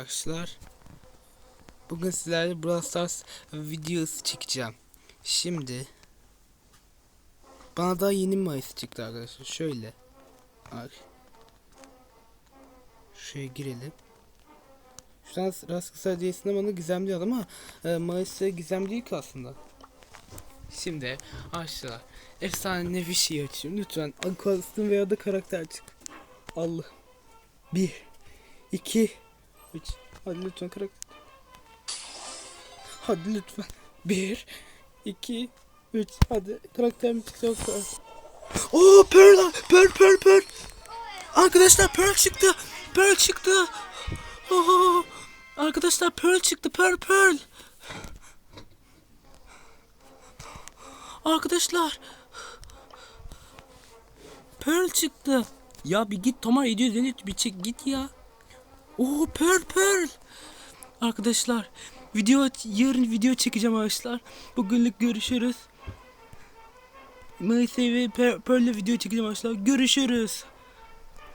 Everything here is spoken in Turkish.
Arkadaşlar. Bugün sizlerle Brawl Stars videosu çekeceğim. Şimdi Bana daha yeni Mayıs çıktı arkadaşlar. Şöyle Bak. Şuraya girelim. Şuradan rastgele diyesinde bana gizemli al ama e, Mayıs'ta gizemli değil ki aslında. Şimdi arkadaşlar Efsane bir şey açayım. Lütfen Akıl veya da karakter çık. Allah. 1 2 hiç. Hadi lütfen kırık. Hadi lütfen. Bir, iki, üç. Hadi karakterim yoksa. Oo Pearl, Pearl, Pearl, Pearl. Arkadaşlar Pearl çıktı. Pearl çıktı. Oo. Arkadaşlar Pearl çıktı. Pearl, Pearl. Arkadaşlar. Pearl çıktı. Ya bir git Tomar ediyor Zenit bir çek git ya. Oo Pearl Pearl. Arkadaşlar video yarın video çekeceğim arkadaşlar. Bugünlük görüşürüz. Mayıs'ı ve Pearl'le video çekeceğim arkadaşlar. Görüşürüz.